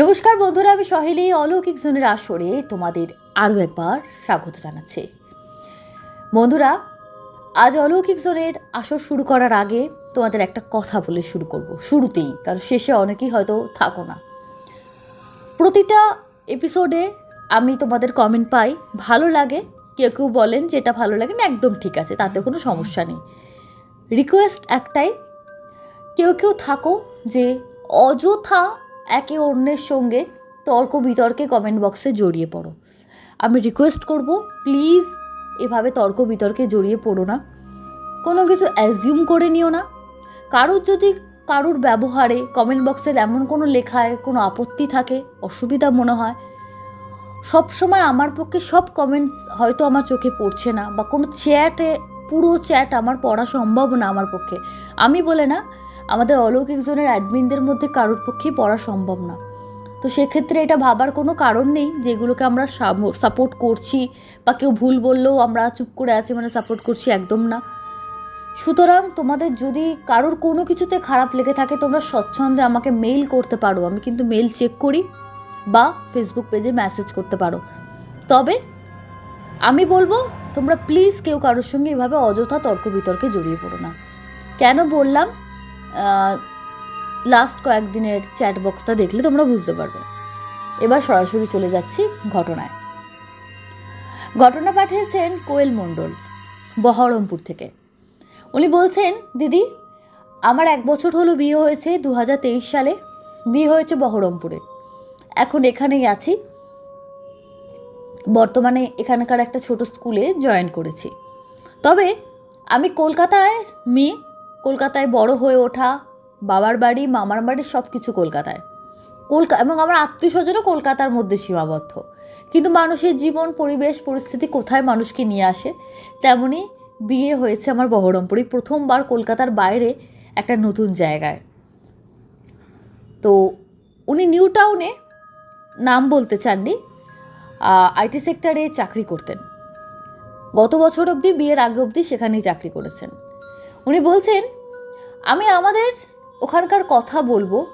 নমস্কার বন্ধুরা, আমি সহেলি, অলৌকিক জোনের আসরে তোমাদের আরও একবার স্বাগত জানাচ্ছি। বন্ধুরা, আজ অলৌকিক জোনের আসর শুরু করার আগে তোমাদের একটা কথা বলে শুরু করব, শুরুতেই, কারণ শেষে অনেকেই হয়তো থাকো না। প্রতিটা এপিসোডে আমি তোমাদের কমেন্ট পাই, ভালো লাগে, কেউ কেউ বলেন যে এটা ভালো লাগে, না, একদম ঠিক আছে তাতে কোনো সমস্যা নেই। রিকোয়েস্ট একটাই, কেউ কেউ থাকো যে অযথা একে অন্যের সঙ্গে তর্ক বিতর্কে কমেন্ট বক্সে জড়িয়ে পড়ো। আমি রিকোয়েস্ট করব প্লিজ এভাবে তর্ক বিতর্কে জড়িয়ে পড়ো না। কোনো কিছু অ্যাজিউম করে নিও না। কারোর যদি কারোর ব্যবহারে কমেন্ট বক্সের এমন কোনো লেখায় কোনো আপত্তি থাকে, অসুবিধা মনে হয় সব সময় আমার পক্ষে সব কমেন্টস হয়তো আমার চোখে পড়ছে না বা কোনো চ্যাটে পুরো চ্যাট আমার পড়া সম্ভব না আমার পক্ষে। আমি বলে না আমাদের অলৌকিক জোনের অ্যাডমিনদের মধ্যে কারোর পক্ষেই পড়া সম্ভব না। তো সেক্ষেত্রে এটা ভাবার কোনো কারণ নেই, যেগুলোকে আমরা সাপোর্ট করছি বা কেউ ভুল বললেও আমরা চুপ করে আছি মানে সাপোর্ট করছি একদম না। সুতরাং তোমাদের যদি কারোর কোনো কিছুতে খারাপ লেগে থাকে, তোমরা স্বচ্ছন্দে আমাকে মেইল করতে পারো। আমি কিন্তু মেইল চেক করি বা ফেসবুক পেজে মেসেজ করতে পারো। তবে আমি বলব, তোমরা প্লিজ কেউ কারোর সঙ্গে এভাবে অযথা তর্ক বিতর্কে জড়িয়ে পড়ো না। কেন বললাম? লাস্ট কয়েকদিনের চ্যাট বক্সটা দেখলে তোমরা বুঝতে পারবে। এবার সরাসরি চলে যাচ্ছি ঘটনায়। ঘটনা পাঠিয়েছেন কোয়েল মণ্ডল, বহরমপুর থেকে। উনি বলছেন, দিদি, আমার এক বছর হলো বিয়ে হয়েছে দু হাজার তেইশ সালে। বিয়ে হয়েছে বহরমপুরে। এখন এখানেই আছি। বর্তমানে এখানকার একটা ছোট স্কুলে জয়েন করেছি। তবে আমি কলকাতায় মেয়ে কলকাতায় বড় হয়ে ওঠা, বাবার বাড়ি, মামার বাড়ি সব কিছু কলকাতায়। কলকাতা এবং আমার আত্মীয় স্বজনও কলকাতার মধ্যে সীমাবদ্ধ। কিন্তু মানুষের জীবন, পরিবেশ, পরিস্থিতি কোথায় মানুষকে নিয়ে আসে তেমনই বিয়ে হয়েছে আমার বহরমপুরে। প্রথমবার কলকাতার বাইরে একটা নতুন জায়গায়। তো উনি নিউ টাউনে নাম বলতে চাননি আইটি সেক্টরে চাকরি করতেন। গত বছর অবধি বিয়ের আগে অবধি সেখানেই চাকরি করেছেন। উনি বলছেন আমি আমাদের ওখানকার কথা বলব।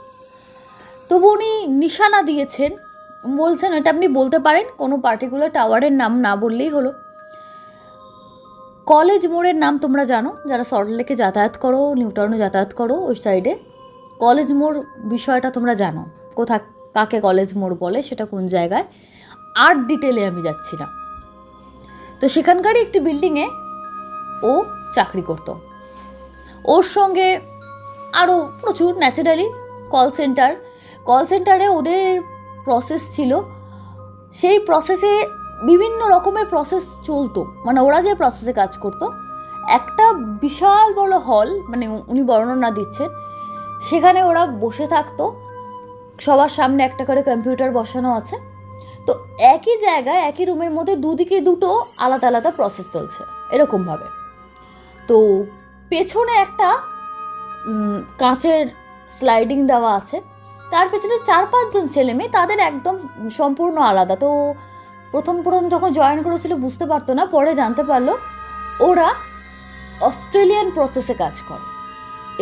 তবু উনি নিশানা দিয়েছেন। বলছেন, এটা আপনি বলতে পারেন, কোনো পার্টিকুলার টাওয়ারের নাম না বললেই হলো। কলেজ মোড়ের নাম তোমরা জানো, যারা সল্টলেকে যাতায়াত করো নিউ টাউনে যাতায়াত করো, ওই সাইডে কলেজ মোড় বিষয়টা তোমরা জানো, কোথা, কাকে কলেজ মোড় বলে, সেটা কোন জায়গায়। আর ডিটেলে আমি যাচ্ছি না। তো সেখানকারই একটি বিল্ডিংয়ে ও চাকরি করতো। ওর সঙ্গে আরও প্রচুর ন্যাচারালি কল সেন্টার। কল সেন্টারে ওদের প্রসেস ছিল। সেই প্রসেসে বিভিন্ন রকমের প্রসেস চলতো। মানে ওরা যে প্রসেসে কাজ করতো। একটা বিশাল বড় হল মানে উনি বর্ণনা দিচ্ছেন, সেখানে ওরা বসে থাকতো। সবার সামনে একটা করে কম্পিউটার বসানো আছে। তো একই জায়গায়, একই রুমের মধ্যে দুদিকে দুটো আলাদা আলাদা প্রসেস চলছে, এরকমভাবে। তো পেছনে একটা কাঁচের স্লাইডিং দেওয়া আছে। তার পেছনে চার পাঁচজন ছেলে মেয়ে, তাদের একদম সম্পূর্ণ আলাদা। তো প্রথম প্রথম যখন জয়েন করেছিল বুঝতে পারতো না, পরে জানতে পারল, ওরা অস্ট্রেলিয়ান প্রসেসে কাজ করে।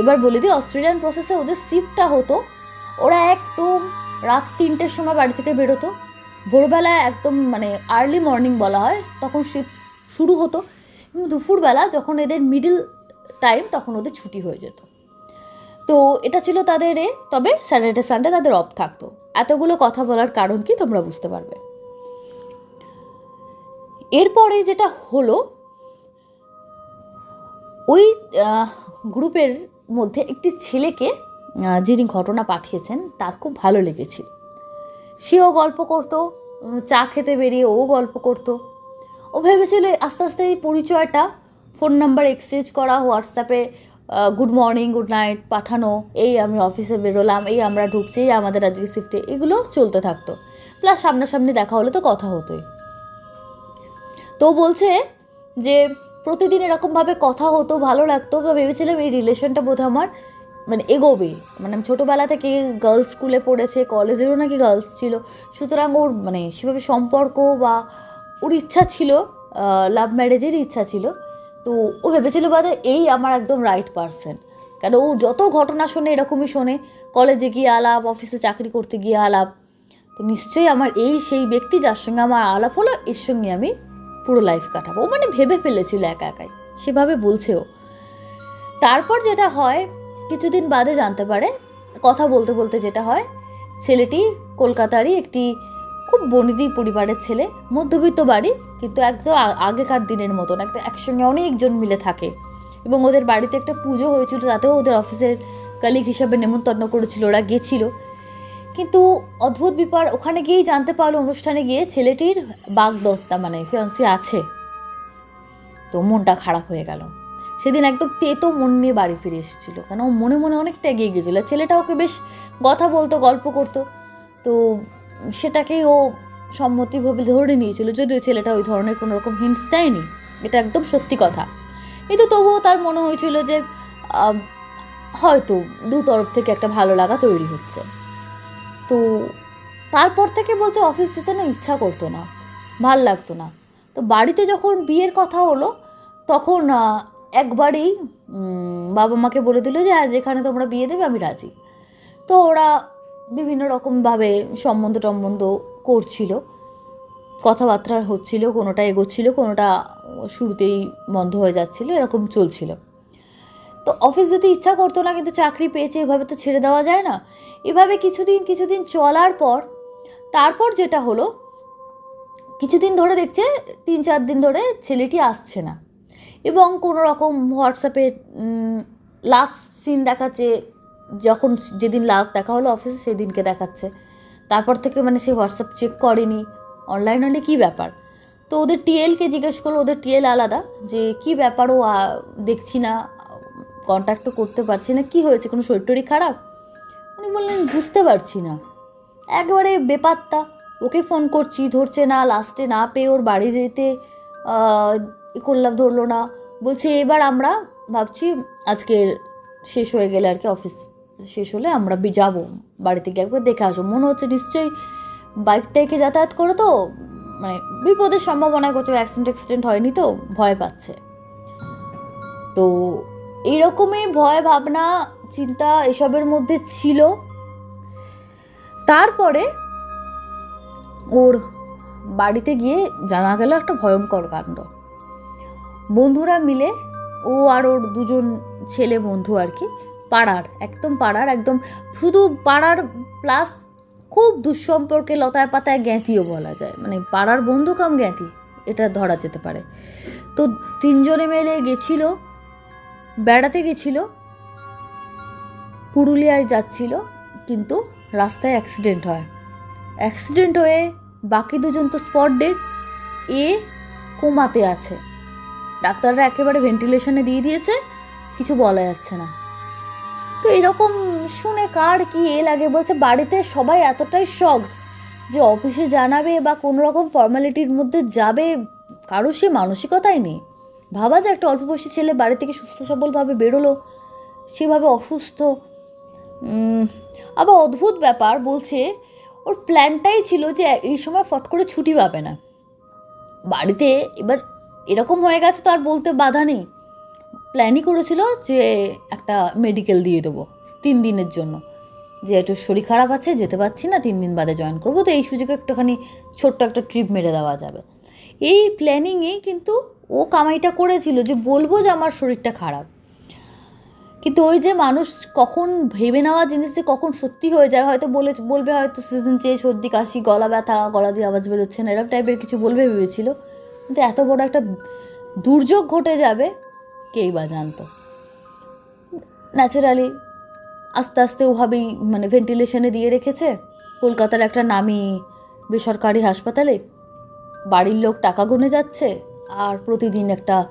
এবার বলে দিই অস্ট্রেলিয়ান প্রসেসে ওদের শিফটটা হতো। ওরা একদম রাত তিনটের সময় বাড়ি থেকে বেরোতো। ভোরবেলায় একদম মানে আর্লি মর্নিং বলা হয়, তখন শিফট শুরু হতো। দুপুরবেলা যখন এদের মিডিল টাইম তখন ওদের ছুটি হয়ে যেত। তো এটা ছিল তাদের এ, তবে স্যাটারডে, সানডে তাদের অফ থাকতো। এতগুলো কথা বলার কারণ কি তোমরা বুঝতে পারবে। এরপরে যেটা হলো, ওই গ্রুপের মধ্যে একটি ছেলেকে যিনি ঘটনা পাঠিয়েছেন, তার খুব ভালো লেগেছিল সেও গল্প করতো, চা খেতে বেরিয়ে ও গল্প করতো। ও ভেবেছিল আস্তে আস্তে এই পরিচয়টা ফোন নাম্বার এক্সচেঞ্জ করা, হোয়াটসঅ্যাপে গুড মর্নিং, গুড নাইট পাঠানো, এই আমি অফিসে বেরোলাম, এই আমরা ঢুকছি, এই আমাদের আজকে শিফটে এগুলো চলতে থাকতো। প্লাস সামনাসামনি দেখা হলে তো কথা হতোই। তো বলছে যে, প্রতিদিন এরকমভাবে কথা হতো, ভালো লাগতো, তো ভেবেছিলাম এই রিলেশনটা বোধ আমার মানে এগোবে। মানে আমি ছোটোবেলা থেকে গার্লস স্কুলে পড়েছে কলেজেরও নাকি গার্লস ছিল। সুতরাং ওর মানে সেভাবে সম্পর্ক বা ওর ইচ্ছা ছিল লাভ ম্যারেজেরই ইচ্ছা ছিল। তো ও ভেবেছিল বাদে এই আমার একদম রাইট পারসন কেন ও যত ঘটনা শোনে এরকমই শোনে। কলেজে গিয়ে আলাপ অফিসে চাকরি করতে গিয়ে আলাপ। তো নিশ্চয়ই আমার এই সেই ব্যক্তি যার সঙ্গে আমার আলাপ হলো, এর সঙ্গে আমি পুরো লাইফ কাটাবো। ও মানে ভেবে ফেলেছিল একা একাই। সেভাবে বলছেও তারপর যেটা হয়, কিছুদিন বাদে জানতে পারে, কথা বলতে বলতে যেটা হয়, ছেলেটি কলকাতারই একটি খুব বনিদি পরিবারের ছেলে, মধ্যবিত্ত বাড়ি, কিন্তু একদম আগেকার দিনের মতন একদম একসঙ্গে অনেকজন মিলে থাকে। এবং ওদের বাড়িতে একটা পুজো হয়েছিল, তাতেও ওদের অফিসের কালিক হিসাবে নেমন্তন্ন করেছিল, ওরা গেছিল। কিন্তু অদ্ভুত ব্যাপার, ওখানে গিয়েই জানতে পারল, অনুষ্ঠানে গিয়ে ছেলেটির বাগদত্তা মানে ফিয়ান্সি আছে। তো মনটা খারাপ হয়ে গেল। সেদিন একদম তেতো মন নিয়ে বাড়ি ফিরে এসেছিল, কেন মনে মনে অনেকটা এগিয়ে গেছিল। ছেলেটা ওকে বেশ কথা বলতো, গল্প করতো। তো সেটাকেই ও সম্মতিভাবে ধরে নিয়েছিল, যদিও ছেলেটা ওই ধরনের কোনো রকম হিন্টস দেয়নি। এটা একদম সত্যি কথা। কিন্তু তবুও তার মনে হয়েছিল যে হয়তো দু তরফ থেকে একটা ভালো লাগা তৈরি হচ্ছে। তো তারপর থেকে বলছে অফিস যেতে না, ইচ্ছা করতো না, ভালো লাগতো না। তো বাড়িতে যখন বিয়ের কথা হলো, তখন একবারেই বাবা মাকে বলে দিল যে হ্যাঁ যেখানে তোমরা বিয়ে দেবে, আমি রাজি। তো ওরা বিভিন্ন রকমভাবে সম্বন্ধ টম্বন্ধ করছিল। কথাবার্তা হচ্ছিল, কোনোটা এগোচ্ছিল, কোনোটা শুরুতেই বন্ধ হয়ে যাচ্ছিল, এরকম চলছিল। তো অফিস যেতে ইচ্ছা করতো না, কিন্তু চাকরি পেয়েছে, এভাবে তো ছেড়ে দেওয়া যায় না। এভাবে কিছুদিন কিছুদিন চলার পর, তারপর যেটা হলো, কিছুদিন ধরে দেখছে, তিন চার দিন ধরে ছেলেটি আসছে না। এবং কোনো রকম হোয়াটসঅ্যাপে লাস্ট সিন দেখাচ্ছে যখন যেদিন লাস্ট দেখা হলো অফিসে সেদিনকে দেখাচ্ছে। তারপর থেকে মানে সে হোয়াটসঅ্যাপ চেক করেনি। অনলাইন হলে কী ব্যাপার? তো ওদের টিএলকে জিজ্ঞেস করল, ওদের টিএল আলাদা, যে কি ব্যাপার ও দেখছি না কন্ট্যাক্টও করতে পারছি না, কি হয়েছে, কোনো শরীর টরীর খারাপ? উনি বললেন বুঝতে পারছি না। একবারে বেপাত্তা, ওকে ফোন করছি, ধরছে না লাস্টে না পেয়ে ওর ই করলাম, ধরলো না। বলছে, এবার আমরা ভাবছি আজকে শেষ হয়ে গেলে আর কি অফিস শেষ হলে আমরা যাব। বাড়িতে গিয়ে একবার দেখে আসব। মনে হচ্ছে নিশ্চয়ই বাইকটাকে যাতায়াত করে তো মানে বিপদের সম্ভাবনা করছে অ্যাক্সিডেন্ট অ্যাক্সিডেন্ট হয়নি তো, ভয় পাচ্ছে। তো এইরকমই ভয়, ভাবনা, চিন্তা এসবের মধ্যে ছিল। তারপরে ওর বাড়িতে গিয়ে জানা গেল একটা ভয়ঙ্কর কাণ্ড। বন্ধুরা মিলে ও আর ওর দুজন ছেলে বন্ধু আর কি পাড়ার, একদম পাড়ার, একদম শুধু পাড়ার প্লাস খুব দুঃসম্পর্কে লতায় পাতায় জ্ঞাতিও বলা যায়। মানে পাড়ার বন্ধু কাম জ্ঞাতি, এটা ধরা যেতে পারে। তো তিনজনে মিলে গেছিল, বেড়াতে গেছিল, পুরুলিয়ায় যাচ্ছিল, কিন্তু রাস্তায় অ্যাক্সিডেন্ট হয়। অ্যাক্সিডেন্ট হয়ে বাকি দুজন তো স্পট ডেড এ কোমাতে আছে। ডাক্তাররা একেবারে ভেন্টিলেশনে দিয়ে দিয়েছে, কিছু বলা যাচ্ছে না। তো এরকম শুনে কার কি এ লাগে? বলছে, বাড়িতে সবাই এতটাই শখ যে অফিসে জানাবে বা কোনো রকম ফর্মালিটির মধ্যে যাবে কারও সে মানসিকতাই নেই। ভাবা যায় একটা অল্প বয়সী ছেলে বাড়ি থেকে সুস্থ সবলভাবে বেরোলো, সেভাবে অসুস্থ। আবার অদ্ভুত ব্যাপার, বলছে, ওর প্ল্যানটাই ছিল যে এই সময় ফট করে ছুটি পাবে না। বাড়িতে এবার এরকম হয়ে গেছে তো আর বলতে বাধা নেই। প্ল্যানই করেছিল যে একটা মেডিকেল দিয়ে দেবো তিন দিনের জন্য। যে একটু শরীর খারাপ আছে, যেতে পারছি না, তিন দিন বাদে জয়েন করব। তো এই সুযোগে একটুখানি ছোট্ট একটা ট্রিপ মেরে দেওয়া যাবে। এই প্ল্যানিংয়েই কিন্তু ও কামাইটা করেছিল যে বলব যে আমার শরীরটা খারাপ। কিন্তু ওই যে মানুষ কখন ভেবে নেওয়া জিনিস যে কখন সত্যি হয়ে যায়, হয়তো বলে, বলবে হয়তো সিজন চেয়ে সর্দি, কাশি, গলা ব্যথা, গলা দিয়ে আওয়াজ বেরোচ্ছে না, এরকম টাইপের কিছু বলবে ভেবেছিল। কিন্তু এত বড় একটা দুর্যোগ ঘটে যাবে কেই বা জানতো। ন্যাচারালি আস্তে আস্তে ওভাবেই মানে ভেন্টিলেশনে দিয়ে রেখেছে। কলকাতার একটা নামি বেসরকারি হাসপাতালে বাড়ির লোক টাকা গুনে যাচ্ছে আর প্রতিদিন একটা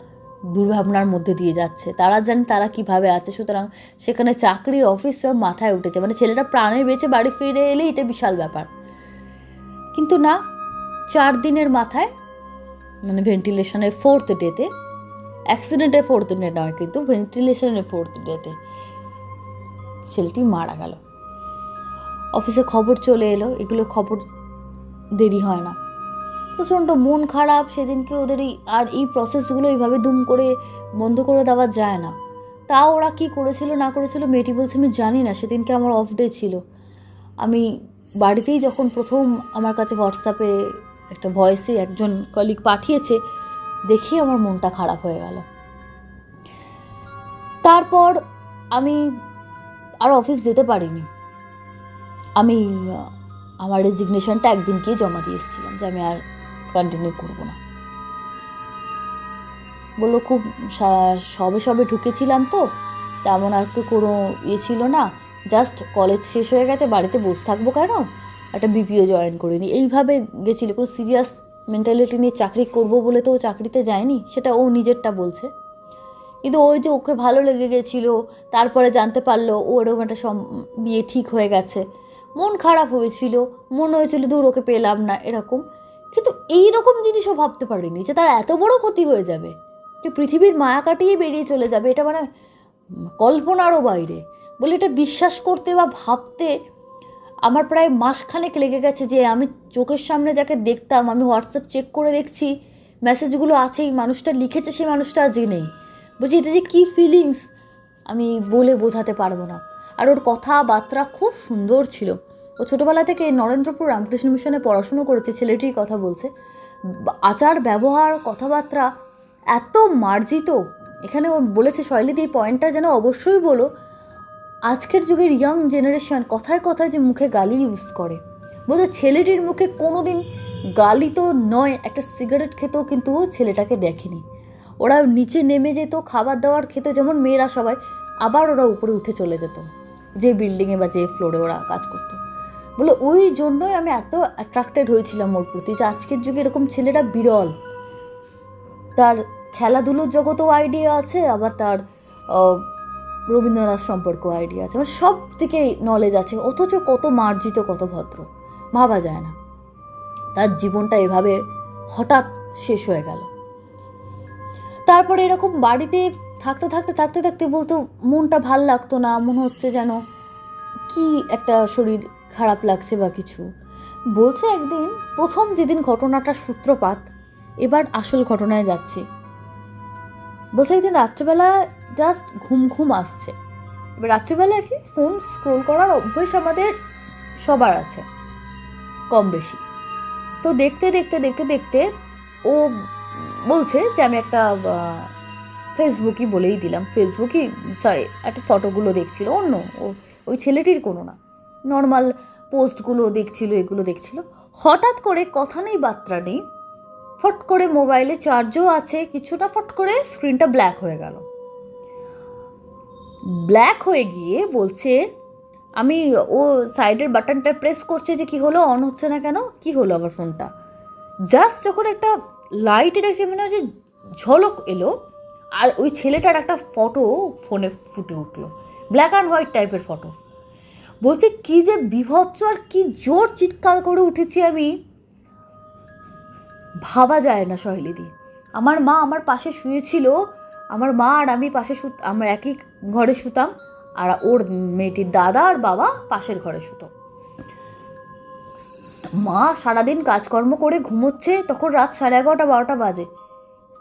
দুর্ভাবনার মধ্যে দিয়ে যাচ্ছে। তারা জানে তারা কীভাবে আছে, সুতরাং সেখানে চাকরি অফিস সব মাথায় উঠেছে। মানে ছেলেটা প্রাণে বেঁচে বাড়ি ফিরে এলে এটা বিশাল ব্যাপার। কিন্তু না, চার দিনের মাথায় মানে ভেন্টিলেশনের ফোর্থ ডেতে অ্যাক্সিডেন্টের ফোর্থ ডে নয়, কিন্তু ভেন্টিলেশনের ফোর্থ ডেতে ছেলেটি মারা গেল। অফিসে খবর চলে এলো, এগুলো খবর দেরি হয় না। প্রচণ্ড মন খারাপ, সেদিনকে ওদের এই আর এই প্রসেসগুলো এইভাবে দুম করে বন্ধ করে দেওয়া যায় না। তা ওরা কি করেছিল, না করেছিল মেয়েটি বলছে, আমি জানি না, সেদিনকে আমার অফ ডে ছিল। আমি বাড়িতেই যখন প্রথম আমার কাছে হোয়াটসঅ্যাপে একটা ভয়েসে একজন কলিগ পাঠিয়েছে দেখে আমার মনটা খারাপ হয়ে গেল। তারপর আমি আর অফিস যেতে পারিনি। আমি আমার রেজিগনেশনটা একদিন গিয়ে জমা দিয়ে এসেছিলাম যে আমি আর কন্টিনিউ করব না। বলল, খুব সবে সবে ঢুকেছিলাম তো, তেমন আর কি কোনো ইয়ে ছিল না। জাস্ট কলেজ শেষ হয়ে গেছে, বাড়িতে বসে থাকব কেন? একটা বিপিও জয়েন করিনি এইভাবে গেছিল, কোনো সিরিয়াস মেন্টালিটি নিয়ে চাকরি করব বলে তো ও চাকরিতে যায়নি, সেটা ও নিজেরটা বলছে। কিন্তু ওই যে ওকে ভালো লেগে গেছিল, তারপরে জানতে পারল ও এরকম একটা সম- বিয়ে ঠিক হয়ে গেছে। মন খারাপ হয়েছিল, মনে হয়েছিল দূর ওকে পেলাম না, এরকম। কিন্তু এই রকম জিনিসও ভাবতে পারিনি যে তার এত বড় ক্ষতি হয়ে যাবে। যে পৃথিবীর মায়া কাটিয়ে বেরিয়ে চলে যাবে, এটা মানে কল্পনারও বাইরে। বলে এটা বিশ্বাস করতে বা ভাবতে আমার প্রায় মাসখানেক লেগে গেছে যে আমি চোখের সামনে যাকে দেখতাম, আমি হোয়াটসঅ্যাপ চেক করে দেখছি, মেসেজগুলো আছেই, মানুষটা লিখেছে, সেই মানুষটা আজকে নেই। বলছি এটা যে কী ফিলিংস আমি বলে বোঝাতে পারব না। আর ওর কথাবার্তা খুব সুন্দর ছিল। ও ছোটোবেলা থেকে নরেন্দ্রপুর রামকৃষ্ণ মিশনে পড়াশুনো করেছে, ছেলেটির কথা বলছে। আচার, ব্যবহার, কথাবার্তা এত মার্জিত। এখানে ও বলেছে, শৈলীদি, এই পয়েন্টটা যেন অবশ্যই বলো। আজকের যুগের ইয়াং জেনারেশন কথায় কথায় যে মুখে গালি ইউজ করে। বলতে ছেলেটির মুখে কোনো দিন গালি তো নয়, একটা সিগারেট খেতেও কিন্তু ছেলেটাকে দেখেনি। ওরা নিচে নেমে যেত, খাবার দাবার খেত, যেমন মেয়েরা সবাই, আবার ওরা উপরে উঠে চলে যেত, যে বিল্ডিংয়ে বা যে ফ্লোরে ওরা কাজ করতো। বলে, ওই জন্যই আমি এত অ্যাট্রাক্টেড হয়েছিলাম ওর প্রতি যে আজকের যুগে এরকম ছেলেরা বিরল। তার খেলাধুলোর জগতেও আইডিয়া আছে, আবার তার রবীন্দ্রনাথ সম্পর্কেও আইডিয়া আছে মানে সব দিকে নলেজ আছে, অথচ কত মার্জিত, কত ভদ্র, ভাবা যায় না। তার জীবনটা এভাবে হঠাৎ শেষ হয়ে গেল। তারপরে এরকম বাড়িতে থাকতে থাকতে থাকতে থাকতে বলতো মনটা ভালো লাগতো না, মনে হচ্ছে যেন কি একটা শরীর খারাপ লাগছে বা কিছু। বলছে একদিন, প্রথম যেদিন ঘটনাটা সূত্রপাত, এবার আসল ঘটনায় যাচ্ছি। বলছে একদিন রাত্রেবেলা জাস্ট ঘুম ঘুম আসছে। এবার রাত্রিবেলা কি ফোন স্ক্রোল করার অভ্যেস আমাদের সবার আছে, কম বেশি। তো দেখতে দেখতে দেখতে দেখতে ও বলছে যে আমি একটা ফেসবুকই বলেই দিলাম। ফেসবুকই সরি একটা ফটোগুলো দেখছিল, অন্য, ও, ওই ছেলেটির কোনো না। নর্মাল পোস্টগুলো দেখছিল, এগুলো দেখছিল। হঠাৎ করে কথা নেই, বার্তা নেই ফট করে মোবাইলে চার্জও আছে, কিছুটা ফট করে স্ক্রিনটা ব্ল্যাক হয়ে গেল। ব্ল্যাক হয়ে গিয়ে বলছে, আমি ও সাইডের বাটনটা প্রেস করছে যে কি হলো অন হচ্ছে না কেন? কি হলো আবার ফোনটা জাস্ট যখন একটা লাইটের এসে মনে হচ্ছে ঝলক এলো, আর ওই ছেলেটার একটা ফটো ফোনে ফুটে উঠল। ব্ল্যাক অ্যান্ড হোয়াইট টাইপের ফটো বলছে, কি যে বিভৎস আর কি জোর চিৎকার করে উঠেছি আমি। ভাবা যায় না সহেলিদি আমার মা আমার পাশে শুয়েছিল, আমার মা আর আমি পাশে শুত, আমরা একই ঘরে শুতাম, আর ওর মেয়েটির দাদা আর বাবা পাশের ঘরে শুতো। মা সারাদিন কাজকর্ম করে ঘুমোচ্ছে, তখন রাত সাড়ে এগারোটা, বারোটা বাজে।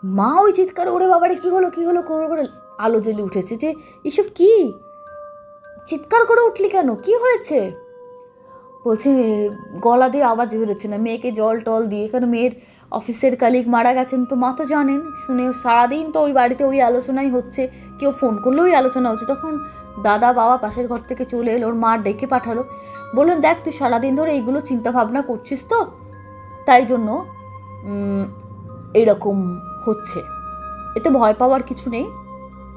মা ওই চিৎকার, ওরে বাবারে, কি হলো কি হলো? করে করে আলো জ্বলে উঠেছে যে, এসব কি? চিৎকার করে উঠলি কেন? কি হয়েছে? বলছে, গলা দিয়ে আওয়াজ বেরোচ্ছে না, মেয়েকে জল টল দিয়ে কারণ মেয়ের অফিসের কালিগ মারা গেছেন তো মা তো জানেন। শুনে সারাদিন তো ওই বাড়িতে ওই আলোচনাই হচ্ছে। কেউ ফোন করলেও ওই আলোচনা হচ্ছে। তখন দাদা বাবা পাশের ঘর থেকে চলে এলো ওর মা ডেকে পাঠালো। বললেন দেখ তুই সারাদিন ধরে এইগুলো চিন্তা ভাবনা করছিস তো? তাই জন্য উম, এইরকম হচ্ছে। এতে ভয় পাওয়ার কিছু নেই।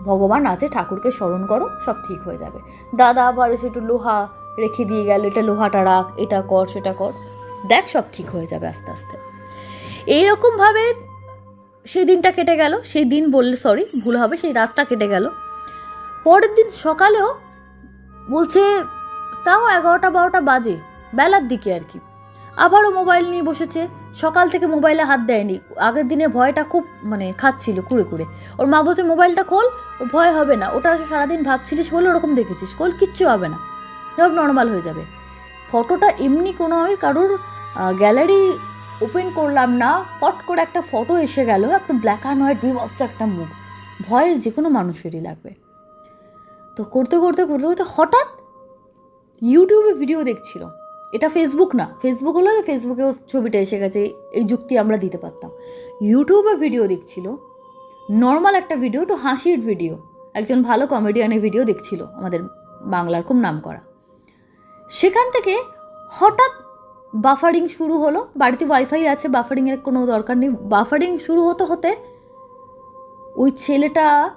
ভগবান আছে ঠাকুরকে স্মরণ করো সব ঠিক হয়ে যাবে। দাদা আবার এসে একটু লোহা রেখে দিয়ে গেল। এটা লোহাটা রাখ এটা কর সেটা কর। দেখ সব ঠিক হয়ে যাবে আস্তে আস্তে। এইরকমভাবে সেই দিনটা কেটে গেল। সেই দিন বললে সরি ভুল হবে, সেই রাতটা কেটে গেল। পরের দিন সকালেও বলছে, তাও এগারোটা বারোটা বাজে, বেলার দিকে আর কি। আবারও মোবাইল নিয়ে বসেছে। সকাল থেকে মোবাইলে হাত দেয়নি। আগের দিনে ভয়টা খুব মানে খাচ্ছিল কুড়ে কুড়ে। ওর মা বলছে, মোবাইলটা খোল ভয় হবে না। ওটা সারাদিন ভাবছিলিস বলে ওরকম দেখেছিস। খোল, কিচ্ছু হবে না। সব নর্মাল হয়ে যাবে। ফটোটা এমনি কোনোভাবে কারোর গ্যালারি ওপেন করলাম না, ফট করে একটা ফটো এসে গেল, একদম ব্ল্যাক অ্যান্ড হোয়াইট বিভৎস একটা মুখ। ভয় যে কোনো মানুষেরই লাগবে। তো করতে করতে করতে করতে হঠাৎ ইউটিউবে ভিডিও দেখছিল। এটা ফেসবুক না ফেসবুক হলো ফেসবুকে ওর ছবিটা এসে গেছে, এই যুক্তি আমরা দিতে পারতাম। ইউটিউবে ভিডিও দেখছিল নর্মাল একটা ভিডিও একটু হাসির ভিডিও একজন ভালো কমেডিয়ানের ভিডিও দেখছিল, আমাদের বাংলার খুব নাম করা সেখান থেকে হঠাৎ বাফারিং শুরু হলো। বাড়িতে ওয়াইফাই আছে বাফারিংয়ের কোনো দরকার নেই। বাফারিং শুরু হতে হতে ওই ছেলেটা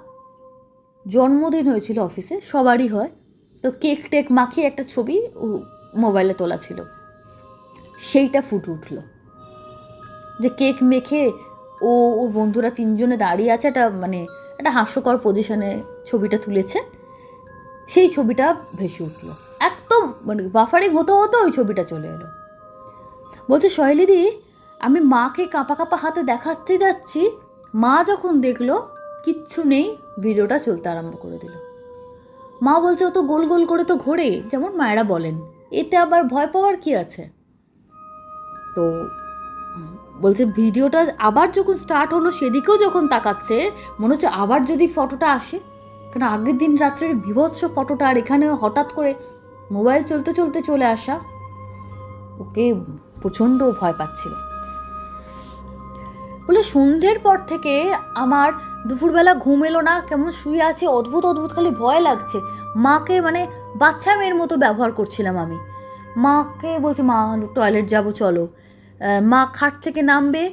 জন্মদিন হয়েছিল অফিসে সবারই হয়। তো কেক টেক মাখিয়ে একটা ছবি মোবাইলে তোলা ছিল। সেইটা ফুটে উঠল। যে কেক মেখে ও, ওর বন্ধুরা তিনজনে দাঁড়িয়ে আছে, একটা মানে একটা হাস্যকর পজিশনে ছবিটা তুলেছে। সেই ছবিটা ভেসে উঠল। একদম মানে বাফারিং হতে হতে ওই ছবিটা চলে এলো। বলছে সহেলিদি আমি মাকে কাঁপা কাঁপা হাতে দেখাতে যাচ্ছি। মা যখন দেখল, কিচ্ছু নেই, ভিডিওটা চলতে আরম্ভ করে দিল। মা বলছে, ও তো গোল গোল করে তো ঘোরে, যেমন মায়েরা বলেন। এতে আবার ভয় পাওয়ার কি আছে? তো, বলছে, ভিডিওটা আবার যখন স্টার্ট হলো, সেদিকেও যখন তাকাচ্ছে, মনে হচ্ছে আবার যদি ফটোটা আসে কারণ আগের দিন রাত্রের বিভৎস ফটোটা আর এখানে হঠাৎ করে মোবাইল চলতে চলতে চলে আসা। ওকে প্রচণ্ড ভয় পাচ্ছিল। বলে সন্ধ্যের পর থেকে আমার দুপুরবেলা ঘুম এলো না, কেমন শুয়ে আছে, অদ্ভুত অদ্ভুত, খালি ভয় লাগছে। মাকে মানে বাচ্চা মেয়ের মতো ব্যবহার করছিলাম আমি। মাকে বলছে, মা, টয়লেট যাব, চলো। মা খাট থেকে নামবে,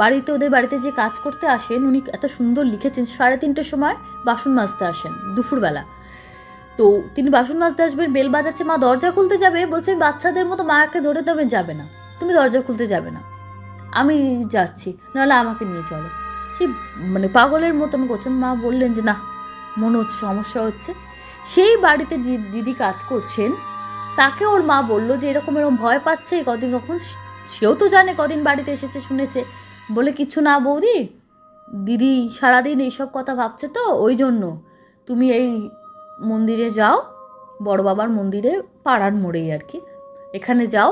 বাড়িতে ওদের বাড়িতে যে কাজ করতে আসেন, উনি এত সুন্দর লিখেছেন, সাড়ে তিনটের সময় বাসন মাজতে আসেন, দুপুরবেলা। তো তিনি বাসন মাজতে আসবেন, বেল বাজাচ্ছে, মা দরজা খুলতে যাবে, বলছে, বাচ্চাদের মতো মাকে ধরে তবে যাবে না। তুমি দরজা খুলতে যাবে না। আমি যাচ্ছি, নাহলে আমাকে নিয়ে চলো। সে মানে পাগলের মতন করছেন মা বললেন যে, না, মনে হচ্ছে সমস্যা হচ্ছে। সেই বাড়িতে দিদি কাজ করছেন। তাকে ওর মা বলল যে, এরকম এরকম ভয় পাচ্ছে কদিন কখন? সেও তো জানে কদিন বাড়িতে এসেছে, শুনেছে। বলে, কিছু না বৌদি, দিদি সারাদিন এইসব কথা ভাবছে তো, ওই জন্য। তুমি এই মন্দিরে যাও, বড় বাবার মন্দিরে, পাড়ার মোড়েই আর কি। এখানে যাও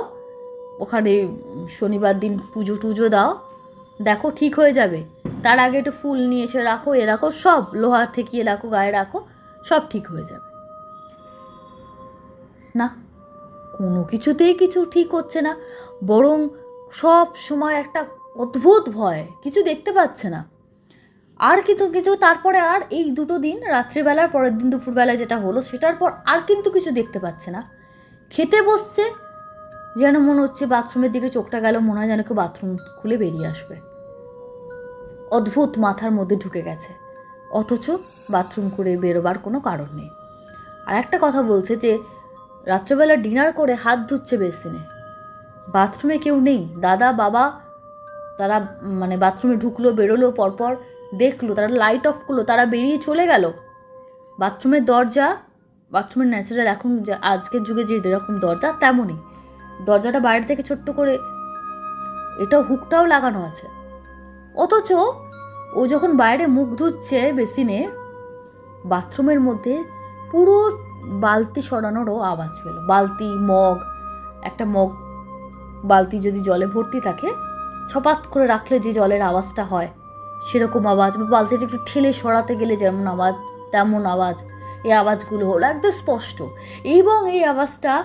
ওখানে শনিবার দিন পুজো টুজো দাও। দেখো ঠিক হয়ে যাবে। তার আগে একটু ফুল নিয়ে এসে রাখো, এ রাখো, সব লোহা ঠেকিয়ে রাখো, গায়ে রাখো, সব ঠিক হয়ে যাবে। না, কোনো কিছুতেই কিছু ঠিক হচ্ছে না। বরং সব সময় একটা অদ্ভুত ভয়, কিছু দেখতে পাচ্ছে না। আর কিন্তু কিছু, তারপরে আর এই দুটো দিন, রাত্রিবেলার পরের দিন দুপুরবেলায় যেটা হলো, সেটার পর আর কিন্তু কিছু দেখতে পাচ্ছে না। খেতে বসছে যেন মনে হচ্ছে বাথরুমের দিকে চোখটা গেল, মনে হয় যেন কেউ বাথরুম খুলে বেরিয়ে আসবে। অদ্ভুত মাথার মধ্যে ঢুকে গেছে। অথচ বাথরুম করে বেরোবার কোনো কারণ নেই। আর একটা কথা বলছে যে, রাত্রেবেলা ডিনার করে হাত ধুচ্ছে বেসিনে। বাথরুমে কেউ নেই। দাদা, বাবা তারা মানে বাথরুমে ঢুকলো, বেরোলো, পরপর দেখল, তারা লাইট অফ করল, তারা বেরিয়ে চলে গেল। বাথরুমের দরজা, বাথরুমের ন্যাচারাল এখন আজকের যুগে যে যেরকম দরজা, তেমনই। দরজাটা বাইরে থেকে ছোট্ট করে এটাও হুকটাও লাগানো আছে। অথচ ও যখন বাইরে মুখ ধুচ্ছে বেসিনে, বাথরুমের মধ্যে পুরো বালতি সরানোরও আওয়াজ পেল। বালতি, মগ, একটা মগ বালতি যদি জলে ভর্তি থাকে, ছপাত করে রাখলে যে জলের আওয়াজটা হয়, সেরকম আওয়াজ। বা বালতিটা একটু ঠেলে সরাতে গেলে যেমন আওয়াজ, তেমন আওয়াজ। এই আওয়াজগুলো হলো একদম স্পষ্ট। এবং এই আওয়াজটা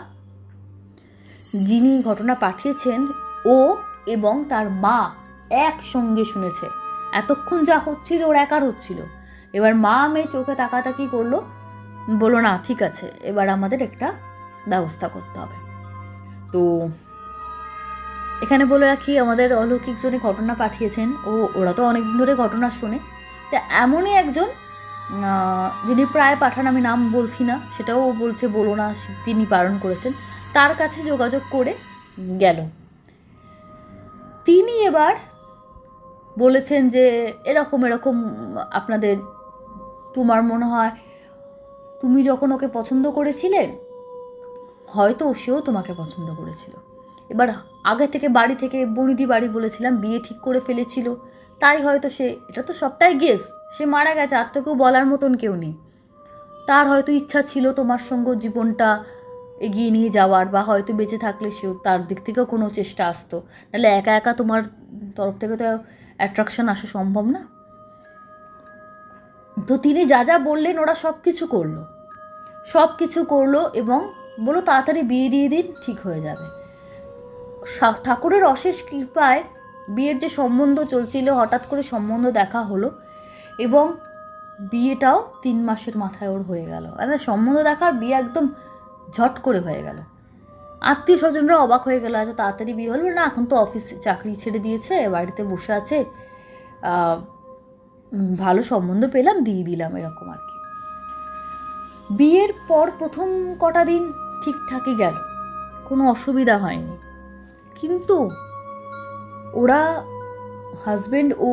যিনি ঘটনা পাঠিয়েছেন, ও এবং তার মা একসঙ্গে শুনেছে। এতক্ষণ যা হচ্ছিল, ওর একার হচ্ছিল। এবার মা মেয়ে চোখে তাকাতাকি করল, বলল, না, ঠিক আছে, এবার আমাদের একটা ব্যবস্থা করতে হবে। তো এখানে বলে রাখি, আমাদের অলৌকিক জনে ঘটনা পাঠিয়েছেন, ও, ওরা তো অনেকদিন ধরে ঘটনা শোনে। তা এমনই একজন যিনি প্রায় পাঠান, আমি নাম বলছি না, সেটাও বলছে, বলো না তিনি বারণ করেছেন। তার কাছে যোগাযোগ করে গেল। তিনি এবার বলেছেন যে, এরকম এরকম, আপনাদের, তোমার মনে হয় তুমি যখন ওকে পছন্দ করেছিলে, হয়তো সেও তোমাকে পছন্দ করেছিল। এবার আগে থেকে বাড়ি থেকে বনিদি বাড়ি বলেছিলাম, বিয়ে ঠিক করে ফেলেছিল। তাই হয়তো সে, এটা তো সবটাই গেস সে মারা গেছে, আর তো কেউ বলার মতন কেউ নেই। তার হয়তো ইচ্ছা ছিল তোমার সঙ্গে জীবনটা এগিয়ে নিয়ে যাওয়ার বা হয়তো বেঁচে থাকলে সেও তার দিক থেকেও কোনো চেষ্টা আসতো। নাহলে একা একা তোমার তরফ থেকে তো অ্যাট্রাকশন আসা সম্ভব না। তো তিনি যা যা বললেন ওরা সব কিছু করল। সব কিছু করল এবং বলো তাড়াতাড়ি বিয়ে দিয়ে দিন, ঠিক হয়ে যাবে। ঠাকুরের অশেষ কৃপায় বিয়ের যে সম্বন্ধ চলছিল, হঠাৎ করে সম্বন্ধ দেখা হলো এবং বিয়েটাও তিন মাসের মাথায় ওর হয়ে গেল। মানে সম্বন্ধ দেখার বিয়ে একদম ঝট করে হয়ে গেল। আত্মীয় স্বজনরা অবাক হয়ে গেল, এত তাড়াতাড়ি বিয়ে হলো না, এখন তো অফিস চাকরি ছেড়ে দিয়েছে, বাড়িতে বসে আছে। ভালো সম্বন্ধ পেলাম, দিয়ে দিলাম এরকম আর কি। বিয়ের পর প্রথম কটা দিন ঠিকঠাকই গেল, কোনো অসুবিধা হয়নি। কিন্তু ওরা হাজব্যান্ড ও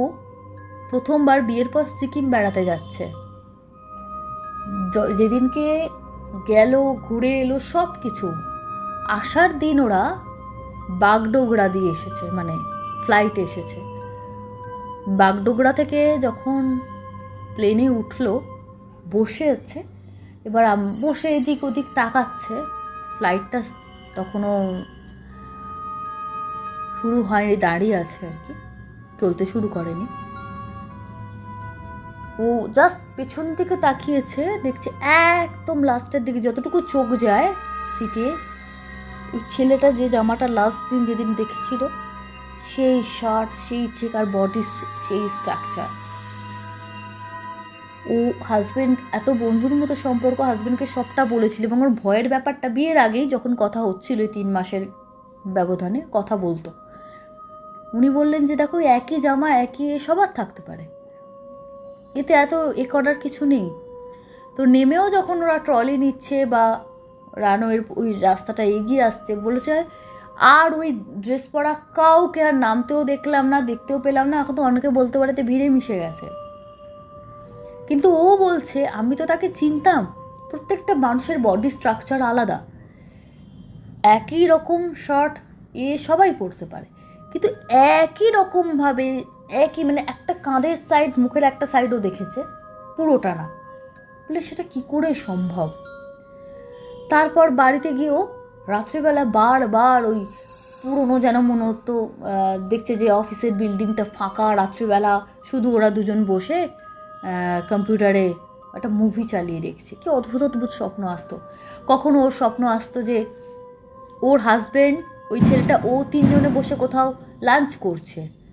প্রথমবার বিয়ের পর সিকিম বেড়াতে যাচ্ছে। যেদিনকে গেল, ঘুরে এলো সব কিছু আসার দিন ওরা বাগডোগরা দিয়ে এসেছে মানে ফ্লাইটে এসেছে। বাগডোগরা থেকে যখন প্লেনে উঠল, বসে আছে, এবার বসে এদিক ওদিক তাকাচ্ছে। ফ্লাইটটা তখনও শুরু হয়নি, দাঁড়িয়ে আছে আর কি, চলতে শুরু করেনি। ও জাস্ট পেছন দিকে তাকিয়েছে, দেখছে একদম লাস্টের দিকে যতটুকু চোখ যায় সিটে ওই ছেলেটা যে জামাটা লাস্ট দিন যেদিন দেখেছিল, সেই শার্ট সেই চেক আর বডি সেই স্ট্রাকচার ও হাজবেন্ড এত বন্ধুর মতো সম্পর্ক হাজবেন্ডকে সবটা বলেছিল এবং ওর ভয়ের ব্যাপারটা বিয়ের আগেই যখন কথা হচ্ছিল এই তিন মাসের ব্যবধানে, কথা বলতো। উনি বললেন যে, দেখো একই জামা, একই সবার থাকতে পারে। এতে এত এ করার কিছু নেই। তো নেমেও যখন ওরা ট্রলি নিচ্ছে বা রানওয়ের ওই রাস্তাটা এগিয়ে আসছে, বলেছে, আর ওই ড্রেস পরা কাউকে আর নামতেও দেখলাম না, দেখতেও পেলাম না, এখন তো অনেকে বলতে পারে ভিড়ে মিশে গেছে। কিন্তু ও বলছে, আমি তো তাকে চিনতাম। প্রত্যেকটা মানুষের বডি স্ট্রাকচার আলাদা। একই রকম শার্ট এ সবাই পরতে পারে। কিন্তু একই রকমভাবে, একই মানে একটা কাঁধের সাইড মুখের একটা সাইডও দেখেছে। পুরোটা না। বলে, সেটা কি করে সম্ভব? তারপর বাড়িতে গিয়েও রাত্রিবেলা বারবার ওই পুরনো যেন মনে হতো দেখছে যে অফিসের বিল্ডিংটা ফাঁকা, রাত্রিবেলা শুধু ওরা দুজন বসে কম্পিউটারে একটা মুভি চালিয়ে দেখছে। কি অদ্ভুত অদ্ভুত স্বপ্ন আসতো। কখনো ওর স্বপ্ন আসতো যে ওর হাজবেন্ড ওই ছেলেটা, ও তিনজনে বসে কোথাও লাঞ্চ করছে।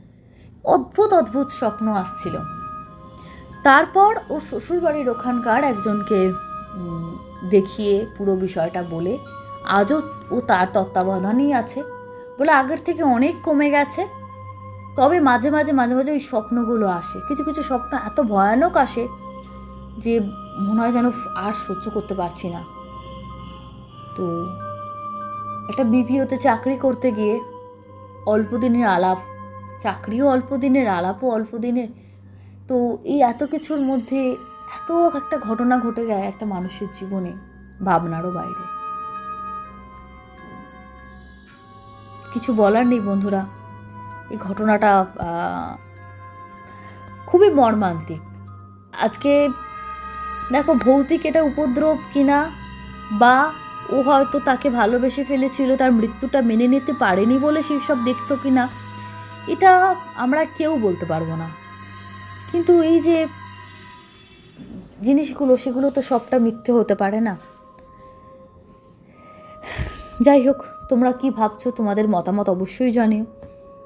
অদ্ভুত অদ্ভুত স্বপ্ন আসছিল। তারপর ও শ্বশুরবাড়ির ওখানকার একজনকে দেখিয়ে পুরো বিষয়টা বলে, আজও ও তার তত্ত্বাবধানেই আছে বলে আগের থেকে অনেক কমে গেছে। তবে মাঝে মাঝে মাঝে মাঝে ওই স্বপ্নগুলো আসে। কিছু কিছু স্বপ্ন এত ভয়ানক আসে যে মনে হয় যেন আর সহ্য করতে পারছি না। তো একটা বিপিওতে চাকরি করতে গিয়ে অল্প দিনের আলাপ চাকরিও অল্প দিনের, আলাপও অল্প দিনের। তো এই এত কিছুর মধ্যে এত একটা ঘটনা ঘটে যায় একটা মানুষের জীবনে, ভাবনারও বাইরে। কিছু বলার নেই বন্ধুরা। এই ঘটনাটা খুবই মর্মান্তিক। আজকে দেখো ভৌতিক এটা উপদ্রব কিনা, বা ও হয়তো তাকে ভালোবেসে ফেলেছিল, তার মৃত্যুটা মেনে নিতে পারেনি বলে সেই সব দেখতো কিনা এটা আমরা কেউ বলতে পারব না। কিন্তু এই যে জিনিসগুলো, সেগুলো তো সবটা মিথ্যে হতে পারে না। যাই হোক, তোমরা কি ভাবছ তোমাদের মতামত অবশ্যই জানিও।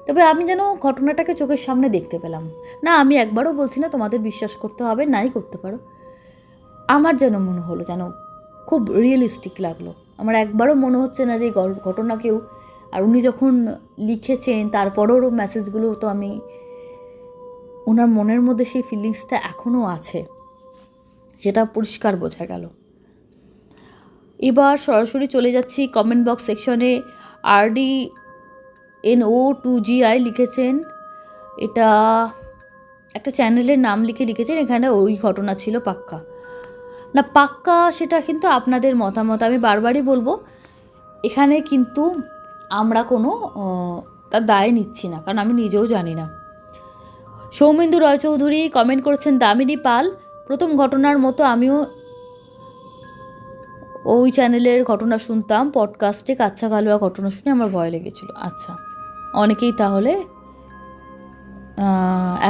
তবে আমি যেন ঘটনাটাকে চোখের সামনে দেখতে পেলাম। না, আমি একবারও বলছি না, তোমাদের বিশ্বাস করতে হবে, নাই করতে পারো। আমার যেন মনে হলো যেন খুব রিয়েলিস্টিক লাগল। আমার একবারও মনে হচ্ছে না যে ঘটনা কেউ আর উনি যখন লিখেছেন, তারপরেও মেসেজগুলো তো আমি ওনার মনের মধ্যে সেই ফিলিংসটা এখনও আছে সেটা পরিষ্কার বোঝা গেল। এবার সরাসরি চলে যাচ্ছি কমেন্ট বক্স সেকশনে R D N O two G I লিখেছেন। এটা একটা চ্যানেলের নাম লিখে লিখেছেন, এখানে ওই ঘটনা ছিল পাক্কা। না, পাক্কা সেটা কিন্তু আপনাদের মতামত, আমি বারবারই বলব। এখানে কিন্তু আমরা কোনো তার দায় নিচ্ছি না, কারণ আমি নিজেও জানি না। সৌমেন্দু রয়চৌধুরী কমেন্ট করেছেন, দামিনী পাল, প্রথম ঘটনার মতো আমিও ওই চ্যানেলের ঘটনা শুনতাম পডকাস্টে কাচ্চা কালুয়া ঘটনা শুনে আমার ভয় লেগেছিল। আচ্ছা অনেকেই তাহলে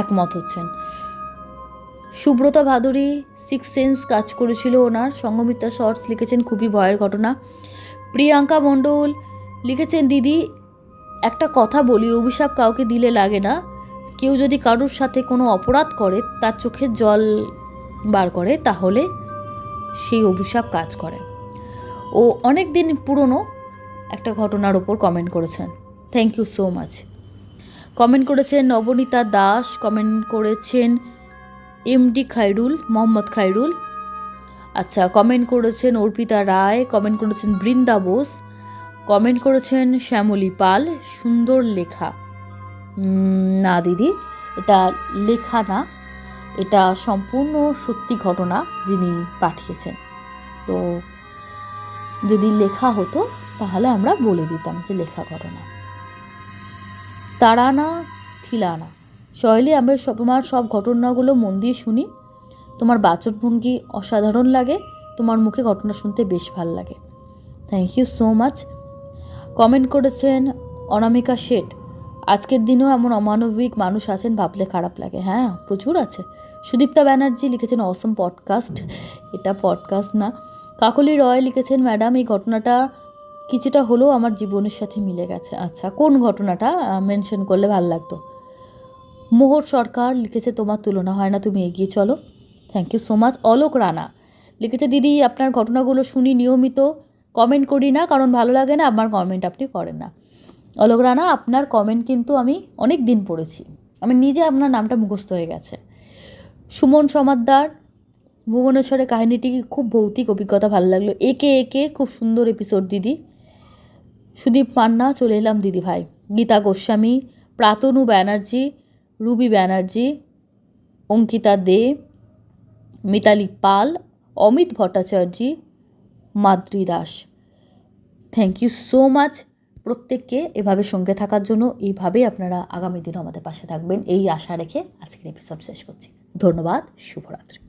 একমত হচ্ছেন। সুব্রতা ভাদুরী সিক্স সেন্স কাজ করেছিল ওনার সঙ্গমিত্রা শর্টস লিখেছেন, খুবই ভয়ের ঘটনা। প্রিয়াঙ্কা মণ্ডল লিখেছেন, দিদি, একটা কথা বলি, অভিশাপ কাউকে দিলে লাগে না। কেউ যদি কারোর সাথে কোনো অপরাধ করে, তার চোখে জল বার করে, তাহলে সেই অভিশাপ কাজ করে। ও অনেক দিন পুরনো একটা ঘটনার ওপর কমেন্ট করেছেন। Thank you so much comment করেছেন নবনীতা দাস কমেন্ট করেছেন এমডি খাইরুল মোহাম্মদ খাইরুল আচ্ছা কমেন্ট করেছেন অর্পিতা রায় কমেন্ট করেছেন বৃন্দা বোস। কমেন্ট করেছেন শ্যামলী পাল, সুন্দর লেখা। না দিদি, এটা লেখা না, এটা সম্পূর্ণ সত্যি ঘটনা যিনি পাঠিয়েছেন। তো যদি লেখা হতো, তাহলে আমরা বলে দিতাম যে লেখা ঘটনা। তারানা থিলানা, সহেলি, আমরা সব, তোমার সব ঘটনাগুলো মন দিয়ে শুনি। তোমার বাচনভঙ্গি অসাধারণ লাগে, তোমার মুখে ঘটনা শুনতে বেশ ভালো লাগে। Thank you so much comment করেছেন অনামিকা শেঠ, আজকের দিনেও এমন অমানবিক মানুষ আছেন, ভাবলে খারাপ লাগে। হ্যাঁ প্রচুর আছে। সুদীপ্তা ব্যানার্জি লিখেছেন, অসম পডকাস্ট। এটা পডকাস্ট না। কাকলি রয় লিখেছেন, ম্যাডাম, এই ঘটনাটা কিছুটা হলেও আমার জীবনের সাথে মিলে গেছে। আচ্ছা কোন ঘটনাটা? মেনশন করলে ভালো লাগতো। মোহর সরকার লিখেছে, তোমার তুলনা হয় না, তুমি এগিয়ে চলো। Thank you so much. Alok Rana লিখেছে, দিদি, আপনার ঘটনাগুলো শুনি নিয়মিত। কমেন্ট করি না, কারণ ভালো লাগে না, আমার কমেন্ট আপনি করেন না। অলোক রানা, আপনার কমেন্ট কিন্তু আমি অনেক দিন পড়েছি। আমি নিজে আপনার নামটা মুখস্থ হয়ে গেছে। সুমন সমাদ্দার, ভুবনেশ্বরের কাহিনীটি খুব ভৌতিক অভিজ্ঞতা, ভালো লাগল। একে একে খুব সুন্দর এপিসোড দিদি। সুদীপ পান্না চলে এলাম দিদি ভাই। Gita Goswami, Pratanu Banerjee, Ruby Banerjee, Ankita De, Mitali Pal, Amit Bhattacharya Madri Das thank you so much প্রত্যেককে এভাবে সঙ্গে থাকার জন্য এইভাবেই আপনারা আগামী দিনও আমাদের পাশে থাকবেন। এই আশা রেখে আজকের এপিসোড শেষ করছি। ধন্যবাদ। শুভরাত্রি।